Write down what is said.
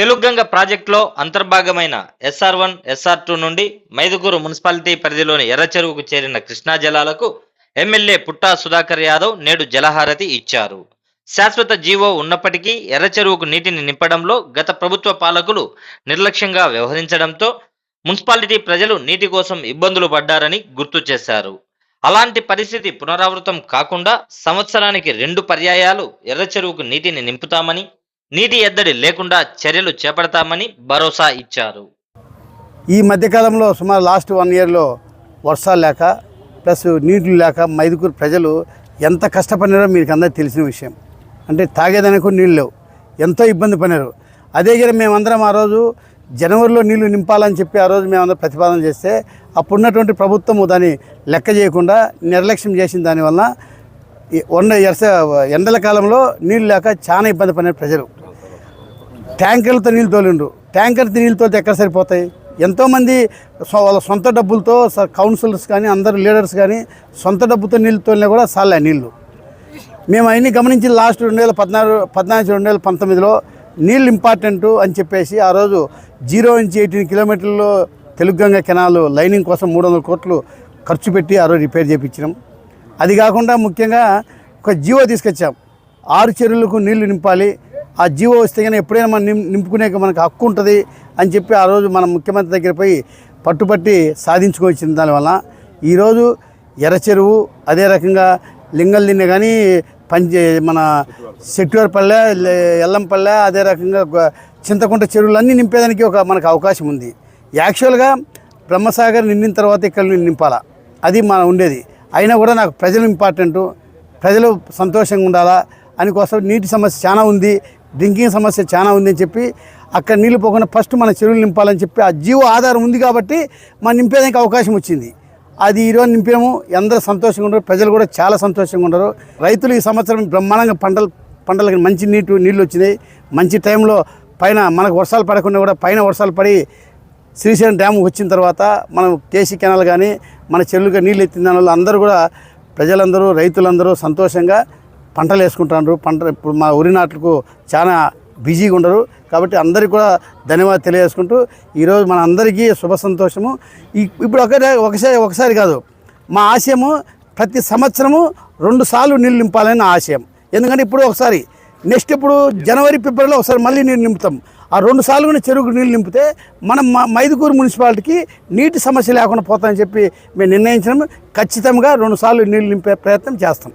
తెలుగంగ ప్రాజెక్టులో అంతర్భాగమైన SR one SR two నుండి మైదుగూరు మున్సిపాలిటీ పరిధిలోని ఎర్రచెరువుకు చేరిన కృష్ణా జలాలకు ఎమ్మెల్యే పుట్టా సుధాకర్ యాదవ్ నేడు జలహారతి ఇచ్చారు. శాశ్వత జీవో ఉన్నప్పటికీ ఎర్రచెరువుకు నీటిని నింపడంలో గత ప్రభుత్వ పాలకులు నిర్లక్ష్యంగా వ్యవహరించడంతో మున్సిపాలిటీ ప్రజలు నీటి కోసం ఇబ్బందులు పడ్డారని గుర్తు చేశారు. అలాంటి పరిస్థితి పునరావృతం కాకుండా సంవత్సరానికి రెండు పర్యాయాలు ఎర్రచెరువుకు నీటిని నింపుతామని నీటి ఎద్దడి లేకుండా చర్యలు చేపడతామని భరోసా ఇచ్చారు. ఈ మధ్యకాలంలో సుమారు లాస్ట్ వన్ ఇయర్లో వర్షాలు లేక ప్లస్ నీళ్ళు లేక మైదుకూరు ప్రజలు ఎంత కష్టపడినారో మీకు అందరికీ తెలిసిన విషయం. అంటే తాగేదానికి కూడా నీళ్ళు లేవు. ఎంతో ఇబ్బంది పడినారు. అదే కానీ మేమందరం ఆ రోజు జనవరిలో నీళ్ళు నింపాలని చెప్పి ఆ రోజు మేమందరం ప్రతిపాదన చేస్తే అప్పుడున్నటువంటి ప్రభుత్వము దాన్ని లెక్క చేయకుండా నిర్లక్ష్యం చేసిన దానివల్ల వండ ఎండల కాలంలో నీళ్ళు లేక చాలా ఇబ్బంది పడినారు ప్రజలు. ట్యాంకర్లతో నీళ్ళు తోలిండు ట్యాంకర్తో నీళ్ళు తోలితే ఎక్కడ సరిపోతాయి? ఎంతోమంది వాళ్ళ సొంత డబ్బులతో కౌన్సిలర్స్ కానీ అందరు లీడర్స్ కానీ సొంత డబ్బుతో నీళ్ళు తోలినా కూడా సాలే నీళ్ళు. మేము అవన్నీ గమనించి లాస్ట్ రెండు వేల పద్నాలుగు పద్నాలుగు రెండు వేల పంతొమ్మిదిలో నీళ్ళు ఇంపార్టెంట్ అని చెప్పేసి ఆ రోజు జీరో నుంచి ఎయిటీన్ కిలోమీటర్లు తెలుగుగంగ కెనాల్ లైనింగ్ కోసం మూడు వందల కోట్లు ఖర్చు పెట్టి ఆ రోజు రిపేర్ చేయించినాం అది కాకుండా ముఖ్యంగా ఒక జీవో తీసుకొచ్చాం. ఆరు చెరువులకు నీళ్ళు నింపాలి ఆ జీవో వస్తే కానీ ఎప్పుడైనా మనం నిం నింపుకునే మనకు హక్కు ఉంటుంది అని చెప్పి ఆ రోజు మన ముఖ్యమంత్రి దగ్గర పోయి పట్టుపట్టి సాధించుకొచ్చిన దానివల్ల ఈరోజు ఎర్రచెరువు అదే రకంగా లింగల్దిన్నె కానీ పంచే మన సెట్యూర్పల్లె ఎల్లంపల్లె అదే రకంగా చింతకుంట చెరువులన్నీ నింపేదానికి ఒక మనకు అవకాశం ఉంది. యాక్చువల్గా బ్రహ్మసాగర్ నిండిన తర్వాత ఇక్కడ నింపాలా? అది మన ఉండేది. అయినా కూడా నాకు ప్రజలు ఇంపార్టెంటు. ప్రజలు సంతోషంగా ఉండాలా? అని కోసం నీటి సమస్య చాలా ఉంది. డ్రింకింగ్ సమస్య చాలా ఉందని చెప్పి అక్కడ నీళ్ళు పోకుండా ఫస్ట్ మన చెరువులు నింపాలని చెప్పి ఆ జీవో ఆధారం ఉంది కాబట్టి మనం నింపేదానికి అవకాశం వచ్చింది. అది ఈరోజు నింపాము. అందరూ సంతోషంగా ఉండరు ప్రజలు కూడా చాలా సంతోషంగా ఉండరు రైతులు ఈ సంవత్సరం బ్రహ్మాండంగా పంటలు పంటలకు మంచి నీటి నీళ్ళు వచ్చినాయి. మంచి టైంలో పైన మనకు వర్షాలు పడకుండా కూడా పైన వర్షాలు పడి శ్రీశైలం డ్యామ్ వచ్చిన తర్వాత మనం కేసీ కెనాల్ కానీ మన చెరువులుగా నీళ్ళు ఎత్తిన దానివల్ల అందరూ కూడా ప్రజలందరూ రైతులందరూ సంతోషంగా పంటలు వేసుకుంటున్నారు పంట ఇప్పుడు మా ఉరి నాట్లకు చాలా బిజీగా ఉండరు. కాబట్టి అందరికీ కూడా ధన్యవాదాలు తెలియజేసుకుంటూ ఈరోజు మన అందరికీ శుభ సంతోషము. ఇప్పుడు ఒకటే ఒకసారి ఒకసారి కాదు. మా ఆశయము ప్రతి సంవత్సరము రెండు సార్లు నీళ్ళు నింపాలని ఆశయం. ఎందుకంటే ఇప్పుడు ఒకసారి నెక్స్ట్ ఇప్పుడు జనవరి ఫిబ్రవరిలో ఒకసారి మళ్ళీ నీళ్ళు నింపుతాం. ఆ రెండు సార్లు కూడా చెరువుకు నీళ్ళు నింపితే మనం మా మైదుకూరు మున్సిపాలిటీకి నీటి సమస్య లేకుండా పోతామని చెప్పి మేము నిర్ణయించడం. ఖచ్చితంగా రెండు సార్లు నీళ్ళు నింపే ప్రయత్నం చేస్తాం.